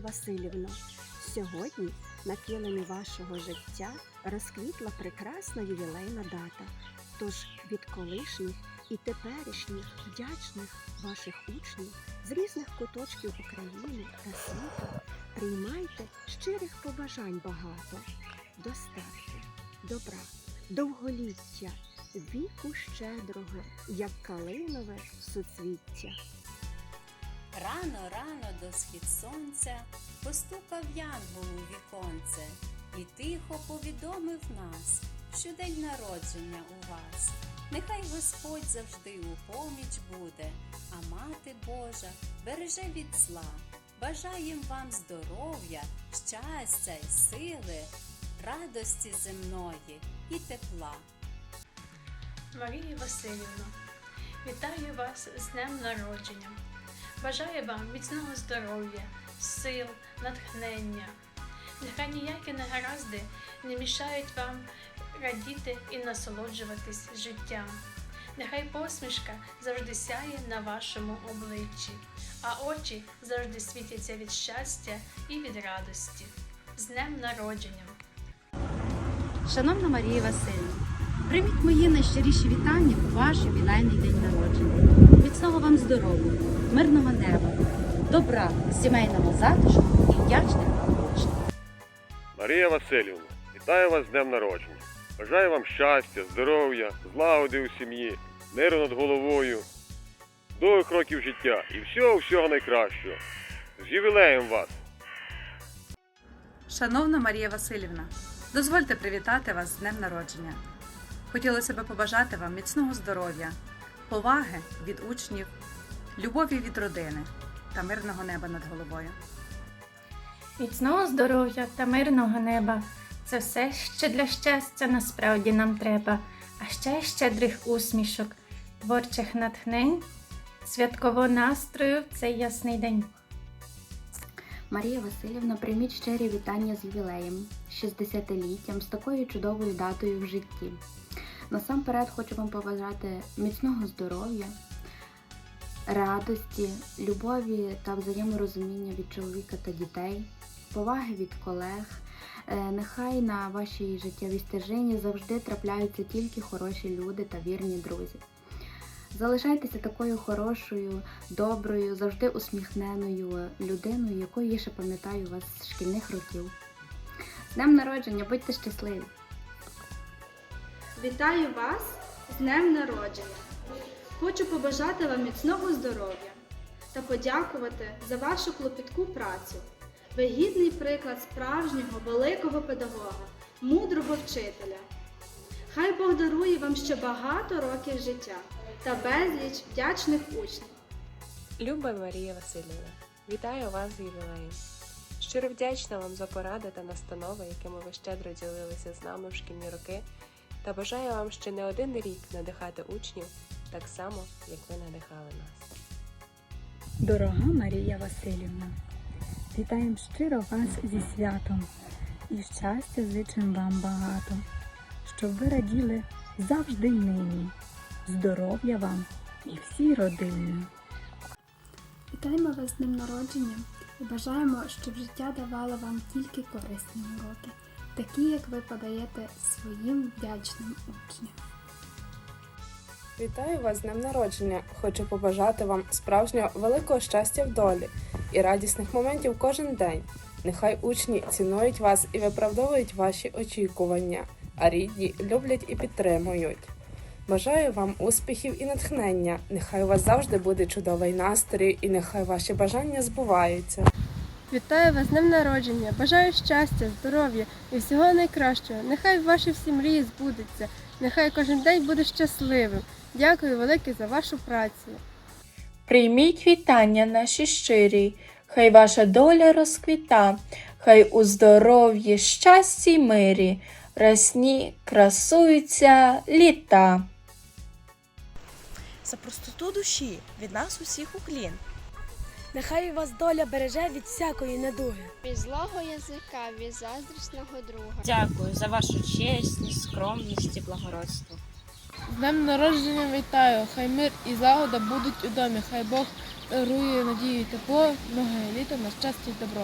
Васильівно. Сьогодні на килимі вашого життя розквітла прекрасна ювілейна дата. Тож від колишніх і теперішніх вдячних ваших учнів з різних куточків України та світу приймайте щирих побажань багато, достатку, добра, довголіття, віку щедрого, як калинове суцвіття. Рано, рано до схід сонця постукав янгол у віконце і тихо повідомив нас, що день народження у вас. Нехай Господь завжди у поміч буде, а мати Божа береже від зла. Бажаєм вам здоров'я, щастя й сили, радості земної і тепла. Марія Васильівна, вітаю вас з днем народження. Бажаю вам міцного здоров'я, сил, натхнення. Нехай ніякі негаразди не мішають вам радіти і насолоджуватись життям. Нехай посмішка завжди сяє на вашому обличчі, а очі завжди світяться від щастя і від радості. З днем народження! Шановна Марія Васильівна, прийміть мої найщиріші вітання у ваш ювілейний день народження. Міцного вам здоров'я, мирного неба, добра, сімейного затишку і вдячних учнів. Марія Васильівна, вітаю вас з днем народження. Бажаю вам щастя, здоров'я, злагоди у сім'ї, миру над головою, довгих років життя і всього всього найкращого. З ювілеєм вас! Шановна Марія Васильівна, дозвольте привітати вас з днем народження. Хотілося б побажати вам міцного здоров'я, поваги від учнів, любові від родини та мирного неба над головою. Міцного здоров'я та мирного неба це все, що для щастя насправді нам треба, а ще щедрих усмішок, творчих натхнень, святкового настрою в цей ясний день. Марія Васильівна, прийміть щирі вітання з ювілеєм, з 60-літтям, з такою чудовою датою в житті. Насамперед хочу вам побажати міцного здоров'я, радості, любові та взаєморозуміння від чоловіка та дітей, поваги від колег. Е, Нехай на вашій життєвій стежині завжди трапляються тільки хороші люди та вірні друзі. Залишайтеся такою хорошою, доброю, завжди усміхненою людиною, якою я ще пам'ятаю вас з шкільних років. З днем народження, будьте щасливі! Вітаю вас з днем народження! Хочу побажати вам міцного здоров'я та подякувати за вашу клопітку працю. Ви гідний приклад справжнього великого педагога, мудрого вчителя. Хай Бог дарує вам ще багато років життя та безліч вдячних учнів. Люба Марія Васильівна, вітаю вас з ювілеєм. Щиро вдячна вам за поради та настанови, якими ви щедро ділилися з нами в шкільні роки, та бажаю вам ще не один рік надихати учнів так само, як ви надихали нас. Дорога Марія Васильівна, вітаємо щиро вас зі святом і щастя зичим вам багато, щоб ви раділи завжди й нині, здоров'я вам і всій родині. Вітаємо вас з днем народження і бажаємо, щоб життя давало вам тільки корисні уроки, такі, як ви подаєте своїм вдячним учням. Вітаю вас з днем народження. Хочу побажати вам справжнього великого щастя в долі і радісних моментів кожен день. Нехай учні цінують вас і виправдовують ваші очікування, а рідні люблять і підтримують. Бажаю вам успіхів і натхнення. Нехай у вас завжди буде чудовий настрій, і нехай ваші бажання збуваються. Вітаю вас з днем народження! Бажаю щастя, здоров'я і всього найкращого. Нехай ваші всі мрії збудуться, нехай кожен день буде щасливим. Дякую велике за вашу працю. Прийміть вітання наші щирі, хай ваша доля розквіта, хай у здоров'ї, щасті й мирі, рясні красуються літа. За простоту душі від нас усіх уклін. Нехай вас доля береже від всякої недуги. Від злого язика, від заздрісного друга. Дякую за вашу чесність, скромність і благородство. З днем народження вітаю! Хай мир і злагода будуть у домі. Хай Бог дарує надію і тепло, многое літо на щастя й добро.